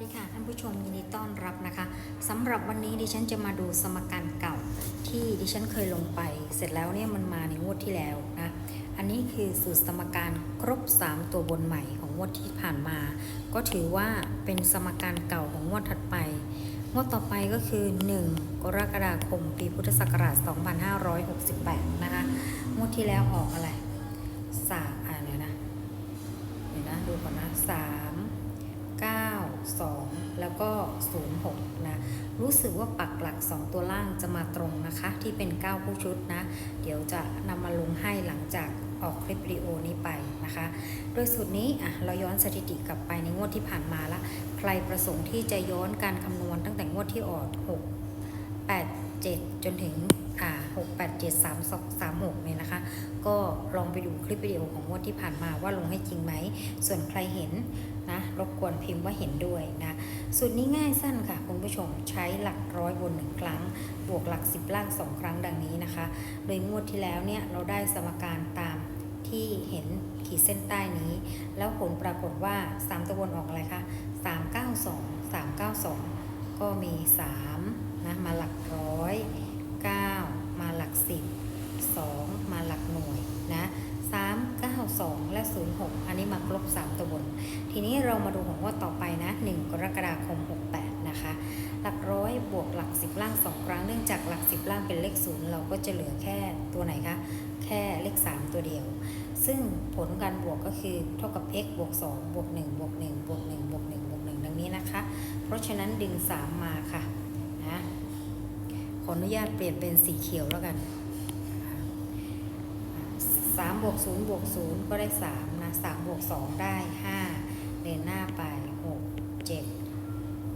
ดีค่ะท่านผู้ชมยินดีต้อนรับนะคะสำหรับวันนี้ดิฉันจะมาดูสมการเก่าที่ดิฉันเคยลงไป เสร็จแล้วเนี่ยมันมาในงวดที่แล้วนะอันนี้คือสูตรสมการครบ 3 ตัวบนใหม่ของงวดที่ผ่านมา ก็ถือว่าเป็นสมการเก่าของงวดถัดไปงวดต่อไปก็คือ 1 กรกฎาคม ปีพุทธศักราช 2568 นะคะงวดที่แล้วออกอะไรสามอ่านเลยนะเดี๋ยวนะดูก่อนนะสาม 2 แล้วก็ 06 นะ รู้สึกว่าปักหลัก 2 ตัวล่างจะมาตรงนะคะ ที่เป็น 9 ผู้ชุดนะ เดี๋ยวจะนำมาลงให้หลังจากออกคลิปวิดีโอนี้ไปนะคะ โดยสุดนี้อะเราย้อนสถิติกลับไปในงวดที่ผ่านมาละ ใครประสงค์ที่จะย้อนการคำนวณตั้งแต่งวดที่ออก 6 8 7 จนถึง อ่า6 8 7 3 2 3 6เนี่ยนะคะ ก็ลองไปดูคลิปวิดีโอของงวดที่ผ่านมาว่าลงให้จริงไหม ส่วนใครเห็นนะรบกวนพิมพ์ว่าเห็นด้วยนะสูตรนี้ง่ายสั้นค่ะ คุณผู้ชมใช้หลักร้อยบนหนึ่งครั้ง บวกหลัก10ล่าง2ครั้งดังนี้นะคะ โดยงวดที่แล้วเนี่ยเราได้สมการตามที่เห็นขีดเส้นใต้นี้ แล้วผลปรากฏว่า 3 ตัวบนออกอะไรคะ392 392 ก็มี 3 นะมาหลักร้อย 9 มาหลัก 10 2 มาหลักหน่วยนะ3 9 2 และ 06 อันนี้มาครบ 3 ตัวบน ทีนี้เรามาดูของว่าต่อไปนะ 1 กรกฎาคม 68 นะคะ หลักร้อยบวกหลัก 10 ล่าง 2 ครั้ง เนื่องจากหลัก 10 ล่างเป็นเลข 0 เราก็จะเหลือแค่ตัวไหนคะ แค่เลข 3 ตัวเดียว ซึ่งผลการบวกก็คือเท่ากับ x บวก 2 บวก 1 บวก 1 บวก 1 บวก 1 บวก 1 ดังนี้นะคะ เพราะฉะนั้นดึง 3 มาค่ะนะขออนุญาตเปลี่ยนเป็นสีเขียวแล้วกัน 3บวก0บวก0ก็ได้3นะ3บวก2ได้ 5 เดินหน้าไป 6 7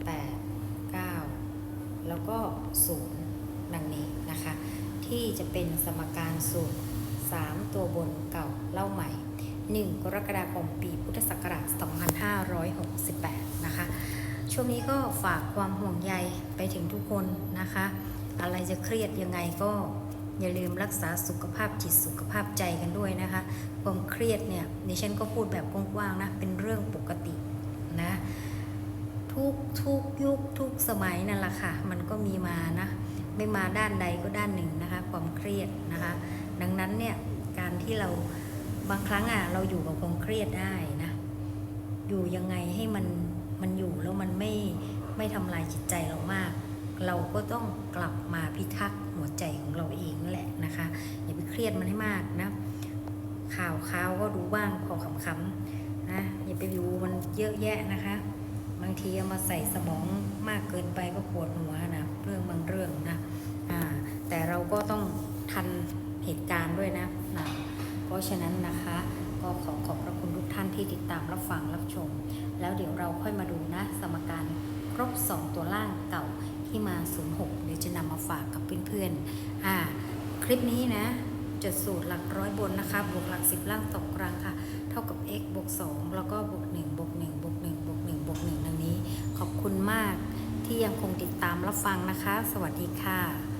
8 9 แล้วก็ 0 ดังนี้นะคะ ที่จะเป็นสมการสูตร 3 ตัวบนเก่าเล่าใหม่ 1 กรกฎาคมปีพุทธศักราช 2568 นะคะ ช่วงนี้ก็ฝากความห่วงใยไปถึงทุกคนนะคะ อะไรจะเครียดยังไงก็ อย่าลืมรักษาสุขภาพจิตสุขภาพใจกันด้วยนะคะ ความเครียดเนี่ยดิฉันก็พูดแบบกว้างๆนะ เป็นเรื่องปกตินะ ทุกทุกยุคทุกสมัยนั่นแหละค่ะ มันก็มีมานะ ไม่มาด้านใดก็ด้านหนึ่งนะคะ ความเครียดนะคะ ดังนั้นเนี่ยการที่เราบางครั้งอะเราอยู่กับความเครียดได้นะ อยู่ยังไงให้มันมันอยู่แล้วมันไม่ไม่ทำลายจิตใจเรามาก เราก็ต้องกลับมาพิทักษ์หัวใจของเราเองนั่นแหละนะคะ อย่าไปเครียดมันให้มากนะ ข่าวข่าวก็ดูบ้างพอขำๆนะอย่าไปดูมันเยอะแยะนะคะ บางทีเอามาใส่สมองมากเกินไปก็ปวดหัวนะเรื่องบางเรื่องนะอ่าแต่เราก็ต้องทันเหตุการณ์ด้วยนะนะเพราะฉะนั้นนะคะก็ขอขอบพระคุณทุกท่านที่ติดตามรับฟังรับชม แล้วเดี๋ยวเราค่อยมาดูนะ สมการครบ 2 ตัวล่างเก่า ที่มา 06 เดี๋ยวจะนำมาฝากกับเพื่อนๆ อ่า คลิปนี้นะจดสูตรหลักร้อยบนนะคะบวกหลัก10ล่างตกกลางค่ะ เท่ากับ x บวก 2 แล้วก็บวก1บวก1บวก1บวก1บวก1ดังนี้ ขอบคุณมากที่ยังคงติดตามรับฟังนะคะ สวัสดีค่ะ